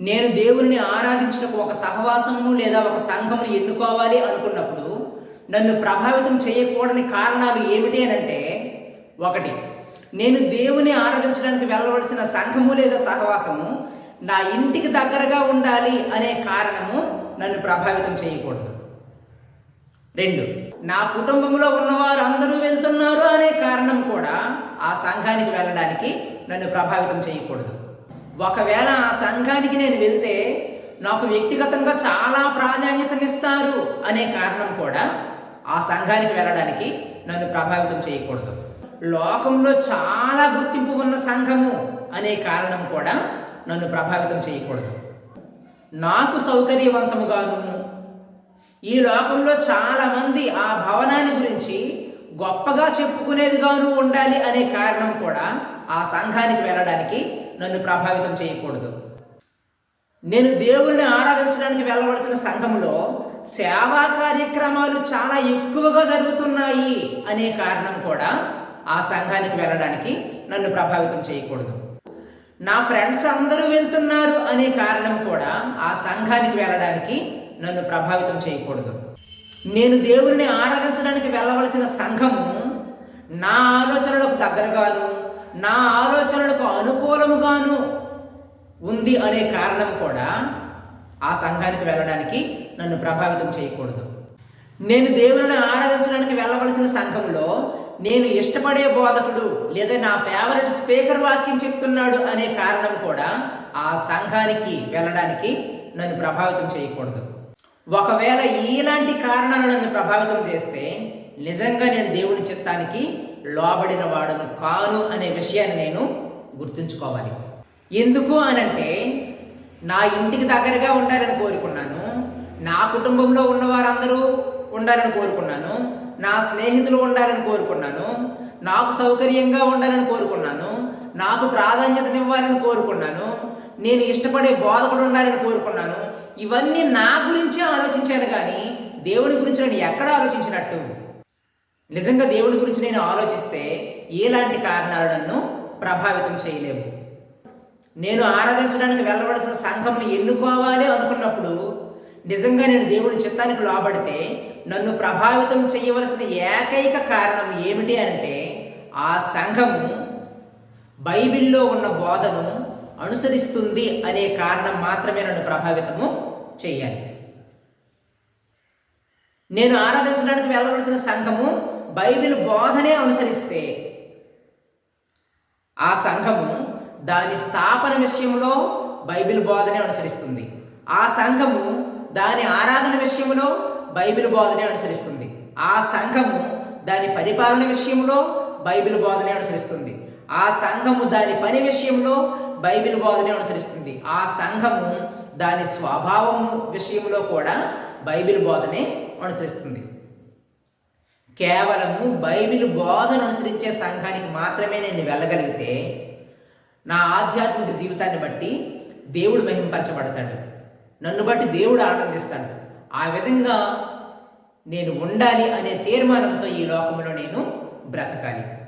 నేను దేవుని ఆరాధించడానికి ఒక సహవాసమును లేదా ఒక సంఘమును ఎన్నుకోవాలి అనుకున్నప్పుడు నన్ను ప్రభావితం చేయకూడని కారణాలు ఏమిటి అని అంటే ఒకటి నేను దేవుని ఆరాధించడానికి వెళ్ళవలసిన సంఘము లేదా సహవాసము నా ఇంటికి దగ్గరగా ఉండాలి అనే కారణము నన్ను ప్రభావితం చేయకూడదు. రెండు నా కుటుంబంలో ఉన్నవారు అందరూ వెళ్తున్నారు అనే కారణం కూడా ఆ సంఘానికి వెళ్ళడానికి నన్ను ప్రభావితం చేయకూడదు. ఒకవేళ ఆ సంఘానికి నేను వెళ్తే నాకు వ్యక్తిగతంగా చాలా ప్రాధాన్యతనిస్తారు అనే కారణం కూడా ఆ సంఘానికి వెళ్ళడానికి నన్ను ప్రభావితం చేయకూడదు. లోకంలో చాలా గుర్తింపు ఉన్న సంఘము అనే కారణం కూడా నన్ను ప్రభావితం చేయకూడదు. నాకు సౌకర్యవంతముగాను ఈ లోకంలో చాలా మంది ఆ భవనాన్ని గురించి గొప్పగా చెప్పుకునేదిగాను ఉండాలి అనే కారణం కూడా ఆ సంఘానికి వెళ్ళడానికి నన్ను ప్రభావితం చేయకూడదు. నేను దేవుణ్ణి ఆరాధించడానికి వెళ్ళవలసిన సంఘంలో సేవా కార్యక్రమాలు చాలా ఎక్కువగా జరుగుతున్నాయి అనే కారణం కూడా ఆ సంఘానికి వెళ్ళడానికి నన్ను ప్రభావితం చేయకూడదు. నా ఫ్రెండ్స్ అందరూ వెళ్తున్నారు అనే కారణం కూడా ఆ సంఘానికి వెళ్ళడానికి నన్ను ప్రభావితం చేయకూడదు. నేను దేవుడిని ఆరాధించడానికి వెళ్ళవలసిన సంఘము నా ఆలోచనలకు దగ్గరగాను నా ఆలోచనలకు అనుకూలముగాను ఉంది అనే కారణం కూడా ఆ సంఘానికి వెళ్ళడానికి నన్ను ప్రభావితం చేయకూడదు. నేను దేవుని ఆరాధించడానికి వెళ్ళవలసిన సంఘంలో నేను ఇష్టపడే బోధకుడు లేదా నా ఫేవరెట్ స్పీకర్ వాక్యం చెప్తున్నాడు అనే కారణం కూడా ఆ సంఘానికి వెళ్ళడానికి నన్ను ప్రభావితం చేయకూడదు. ఒకవేళ ఇలాంటి కారణాలు నన్ను ప్రభావితం చేస్తే నిజంగా నేను దేవుని చిత్తానికి లోబడిన వాడను కాను అనే విషయాన్ని నేను గుర్తుంచుకోవాలి. ఎందుకు అనంటే నా ఇంటికి దగ్గరగా ఉండాలని కోరుకున్నాను నా కుటుంబంలో ఉన్న వారందరూ ఉండాలని కోరుకున్నాను నా స్నేహితులు ఉండాలని కోరుకున్నాను నాకు సౌకర్యంగా ఉండాలని కోరుకున్నాను నాకు ప్రాధాన్యతనివ్వాలని కోరుకున్నాను నేను ఇష్టపడే బోధకుడు ఉండాలని కోరుకున్నాను ఇవన్నీ నా గురించే ఆలోచించాను కానీ దేవుని గురించి నేను ఎక్కడ ఆలోచించినట్టు? నిజంగా దేవుని గురించి నేను ఆలోచిస్తే ఎలాంటి కారణాలు నన్ను ప్రభావితం చేయలేవు. నేను ఆరాధించడానికి వెళ్ళవలసిన సంఘంని ఎన్నుకోవాలి అనుకున్నప్పుడు నిజంగా నేను దేవుని చిత్తానికి లోబడితే నన్ను ప్రభావితం చేయవలసిన ఏకైక కారణం ఏమిటి అంటే ఆ సంఘము బైబిల్లో ఉన్న బోధను అనుసరిస్తుంది అనే కారణం మాత్రమే నన్ను ప్రభావితము చేయాలి. నేను ఆరాధించడానికి వెళ్ళవలసిన సంఘము బైబిల్ బోధనే అనుసరిస్తే ఆ సంఘము దాని స్థాపన విషయంలో బైబిల్ బోధనే అనుసరిస్తుంది. ఆ సంఘము దాని ఆరాధన విషయంలో బైబిల్ బోధనే అనుసరిస్తుంది. ఆ సంఘము దాని పరిపాలన విషయంలో బైబిల్ బోధనే అనుసరిస్తుంది. ఆ సంఘము దాని పని విషయంలో బైబిల్ బోధనే అనుసరిస్తుంది. ఆ సంఘము దాని స్వభావం విషయంలో కూడా బైబిల్ బోధనే అనుసరిస్తుంది. కేవలము బైబిల్ బోధన అనుసరించే సంఘానికి మాత్రమే నేను వెళ్ళగలిగితే నా ఆధ్యాత్మిక జీవితాన్ని బట్టి దేవుడు మహింపరచబడతాడు. నన్ను బట్టి దేవుడు ఆనందిస్తాడు. ఆ విధంగా నేను ఉండాలి అనే తీర్మానంతో ఈ లోకంలో నేను బ్రతకాలి.